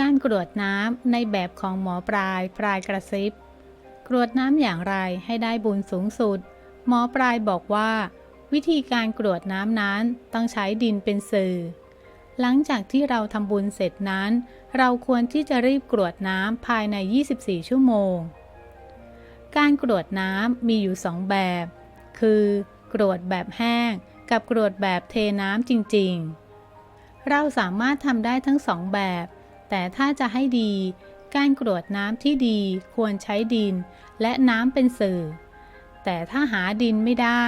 การกรวดน้ำในแบบของหมอปลายปลายกระซิบ กรวดน้ำอย่างไรให้ได้บุญสูงสุด หมอปลายบอกว่า วิธีการกรวดน้ำนั้นต้องใช้ดินเป็นสื่อ หลังจากที่เราทำบุญเสร็จนั้น เราควรที่จะรีบกรวดน้ำภายใน 24 ชั่วโมง การกรวดน้ำมีอยู่สองแบบ คือกรวดแบบแห้ง กับกรวดแบบเทน้ำจริง ๆ เราสามารถทำได้ทั้งสองแบบ แต่ถ้าจะให้ดี การกรวดน้ำที่ดีควรใช้ดิน และน้ำเป็นสื่อ แต่ถ้าหาดินไม่ได้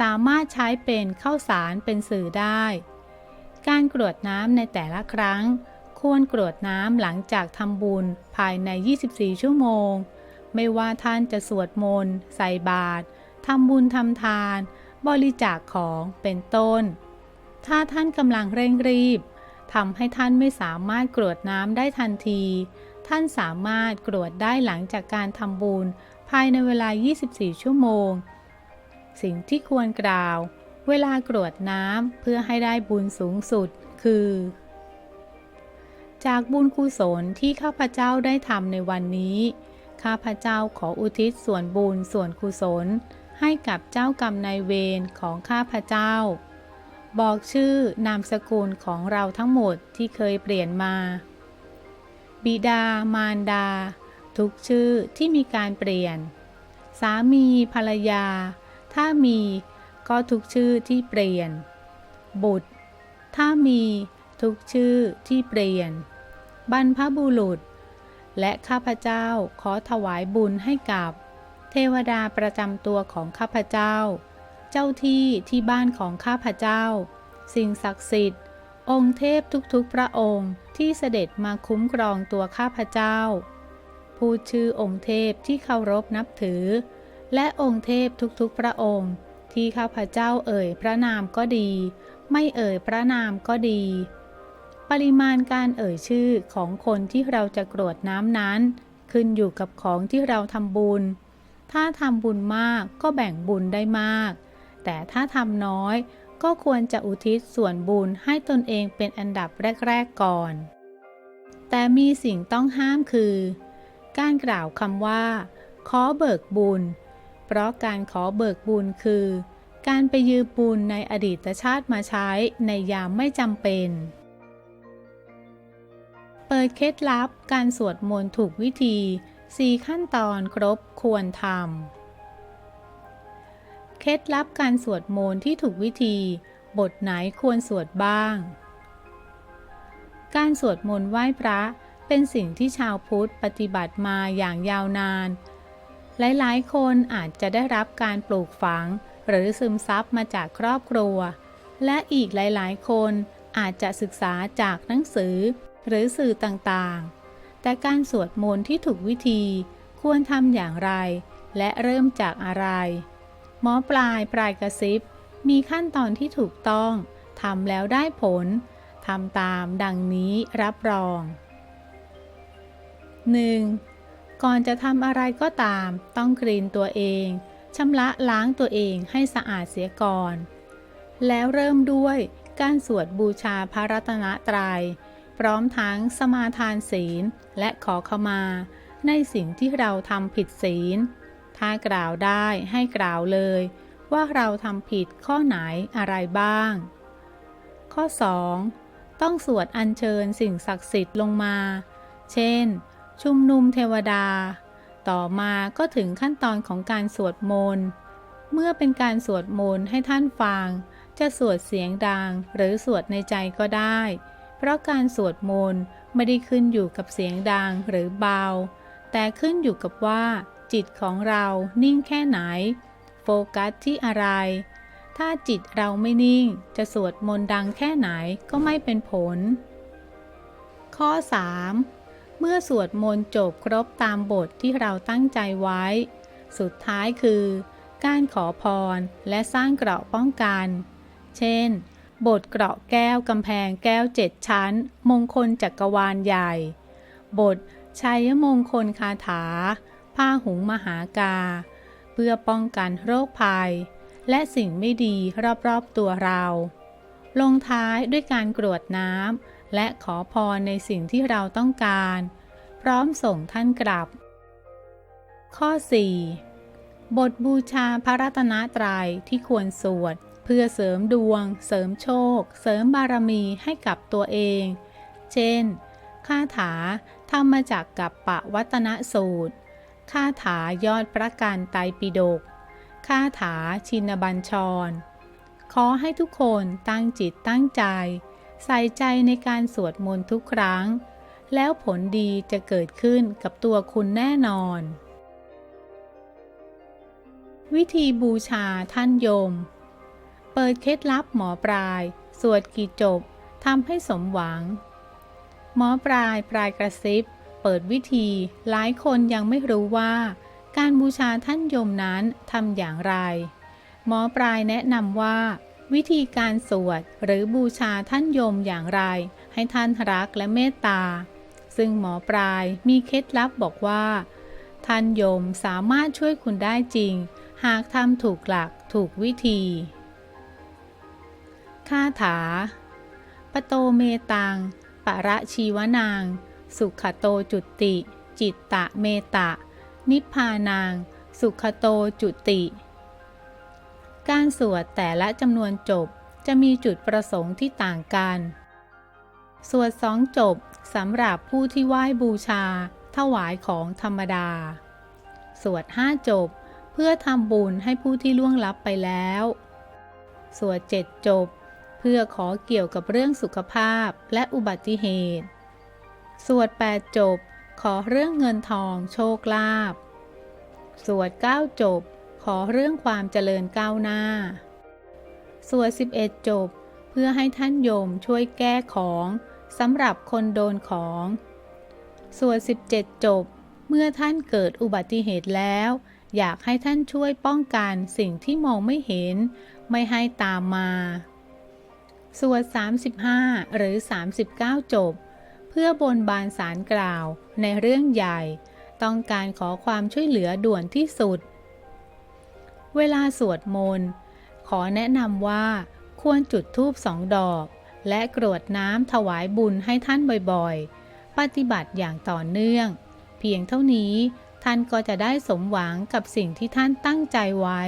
สามารถใช้เป็นข้าวสารเป็นสื่อได้ การกรวดน้ำในแต่ละครั้ง ควรกรวดน้ำหลังจากทำบุญภายใน 24 ชั่วโมง ไม่ว่าท่านจะสวดมนต์ใส่บาตรทำบุญทำทาน บริจาคของเป็นต้น ถ้าท่านกำลังเร่งรีบ ทำให้ท่านไม่สามารถกรวดน้ำได้ทันที ท่านสามารถกรวดได้หลังจากการทำบุญภายในเวลา 24 ชั่วโมง สิ่งที่ควรกล่าว เวลากรวดน้ำเพื่อให้ได้บุญสูงสุด คือ จากบุญกุศลที่ข้าพเจ้าได้ทำในวันนี้ ข้าพเจ้าขออุทิศส่วนบุญส่วนกุศล ให้กับเจ้ากรรมนายเวรของข้าพเจ้า บอกชื่อนามสกุลของเราทั้งหมดที่เคยเปลี่ยนมา บิดามารดา ทุกชื่อที่มีการเปลี่ยน สามีภรรยา ถ้ามีก็ทุกชื่อที่เปลี่ยน บุตร ถ้ามีทุกชื่อที่เปลี่ยน บรรพบุรุษ และข้าพเจ้าขอถวายบุญให้กับ เทวดาประจำตัวของข้าพเจ้า เจ้าที่ที่บ้านของข้าพเจ้า สิ่งศักดิ์สิทธิ์ องค์เทพทุกๆพระองค์ที่เสด็จมาคุ้มครองตัวข้าพเจ้า พูดชื่อองค์เทพที่เคารพนับถือ และองค์เทพทุกๆพระองค์ ที่ข้าพเจ้าเอ่ยพระนามก็ดี ไม่เอ่ยพระนามก็ดี ปริมาณการเอ่ยชื่อของคนที่เราจะกรวดน้ำนั้น ขึ้นอยู่กับของที่เราทำบุญ ถ้าทำบุญมากก็แบ่งบุญได้มาก แต่ถ้าทำน้อย ก็ควรจะอุทิศส่วนบุญให้ตนเองเป็นอันดับแรก ๆ ก่อน แต่มีสิ่งต้องห้ามคือ การกล่าวคำว่า ขอเบิกบุญ เพราะการขอเบิกบุญคือ การไปยืมบุญในอดีตชาติมาใช้ในยามไม่จำเป็น เปิดเคล็ดลับการสวดมนต์ถูกวิธี 4 ขั้นตอนครบควรทำ เคล็ดลับการสวดมนต์ที่ถูกวิธี บทไหนควรสวดบ้าง การสวดมนต์ไหว้พระเป็นสิ่งที่ชาวพุทธปฏิบัติมาอย่างยาวนาน หลายๆ คนอาจจะได้รับการปลูกฝัง หรือซึมซับมาจากครอบครัว และอีกหลายๆ คนอาจจะศึกษาจากหนังสือ หรือสื่อต่างๆ แต่การสวดมนต์ที่ถูกวิธีควรทำอย่างไร และเริ่มจากอะไร หมอปลายปลายกระซิบ มีขั้นตอนที่ถูกต้องทำแล้วได้ผลทำตามดังนี้รับรอง 1. ก่อนจะทำอะไรก็ตาม ต้องกรีนตัวเองชำระล้างตัวเองให้สะอาดเสียก่อน แล้วเริ่มด้วยการสวดบูชาพระรัตนตรยัย พร้อมทั้งสมาทานศีลและขอขมา ในสิ่งที่เราทำผิดศีล ถ้ากล่าวได้ให้กล่าวเลย ว่าเราทำผิดข้อไหนอะไรบ้าง ข้อ 2. ต้องสวดอัญเชิญสิ่งศักดิ์สิทธิ์ลงมา เช่น ชุมนุมเทวดา ต่อมาก็ถึงขั้นตอนของการสวดมนต์เมื่อเป็นการสวดมนต์ให้ท่านฟัง จะสวดเสียงดังหรือสวดในใจก็ได้ เพราะการสวดมนต์ไม่ได้ขึ้นอยู่กับเสียงดังหรือเบา แต่ขึ้นอยู่กับว่า จิตของเรานิ่งแค่ไหน โฟกัสที่อะไร ถ้าจิตเราไม่นิ่ง จะสวดมนต์ดังแค่ไหนก็ไม่เป็นผล ข้อ 3. เมื่อสวดมนต์จบครบตามบทที่เราตั้งใจไว้ สุดท้ายคือ การขอพรและสร้างเกราะป้องกัน เช่น บทเกราะแก้วกำแพงแก้วเจ็ดชั้น มงคลจักรวาลใหญ่ บทชัยมงคลคาถา ผ้าหุงมหากา เพื่อป้องกันโรคภัย และสิ่งไม่ดีรอบๆตัวเรา ลงท้ายด้วยการกรวดน้ำและขอพรในสิ่งที่เราต้องการ พร้อมส่งท่านกลับ ข้อ 4 บทบูชาพระรัตนตรัยที่ควรสวดเพื่อเสริมดวง เสริมโชค เสริมบารมีให้กับตัวเอง เช่น คาถาทำมาจากกับปะวัตนสูตร คาถายอดพระการไตรปิฎกคาถาชินบัญชร ขอให้ทุกคนตั้งจิตตั้งใจ ใส่ใจในการสวดมนต์ทุกครั้ง แล้วผลดีจะเกิดขึ้นกับตัวคุณแน่นอน วิธีบูชาท่านยม เปิดเคล็ดลับหมอปลาย สวดกี่จบทำให้สมหวัง หมอปลายปลายกระซิบ เปิดวิธี หลายคนยังไม่รู้ว่า การบูชาท่านยมนั้นทำอย่างไร หมอปลายแนะนำว่า วิธีการสวดหรือบูชาท่านยมอย่างไร ให้ท่านรักและเมตตา ซึ่งหมอปลายมีเคล็ดลับบอกว่า ท่านยมสามารถช่วยคุณได้จริง หากทำถูกหลักถูกวิธีคาถา ปโตเมตัง ปะระชีวนาง สุขโตจุติ จิตตะเมตะ นิพพานาง สุขโตจุติ การสวดแต่ละจำนวนจบจะมีจุดประสงค์ที่ต่างกัน สวดสองจบสำหรับผู้ที่ไหว้บูชา ถวายของธรรมดา สวดห้าจบเพื่อทำบุญให้ผู้ที่ล่วงลับไปแล้ว สวดเจ็ดจบ เพื่อขอเกี่ยวกับเรื่องสุขภาพและอุบัติเหตุ สวดแปดจบ ขอเรื่องเงินทองโชคลาภสวดเก้าจบ ขอเรื่องความเจริญก้าวหน้า สวด 11 จบ เพื่อให้ท่านโยมช่วยแก้ของสำหรับคนโดนของ สวด 17 จบ เมื่อท่านเกิดอุบัติเหตุแล้ว อยากให้ท่านช่วยป้องกันสิ่งที่มองไม่เห็น ไม่ให้ตามมา สวด 35 หรือ 39 จบเพื่อบนบานสารกล่าวในเรื่องใหญ่ ต้องการขอความช่วยเหลือด่วนที่สุด เวลาสวดมนต์ ขอแนะนำว่าควรจุดธูปสองดอก และกรวดน้ำถวายบุญให้ท่านบ่อยๆ ปฏิบัติอย่างต่อเนื่อง เพียงเท่านี้ท่านก็จะได้สมหวังกับสิ่งที่ท่านตั้งใจไว้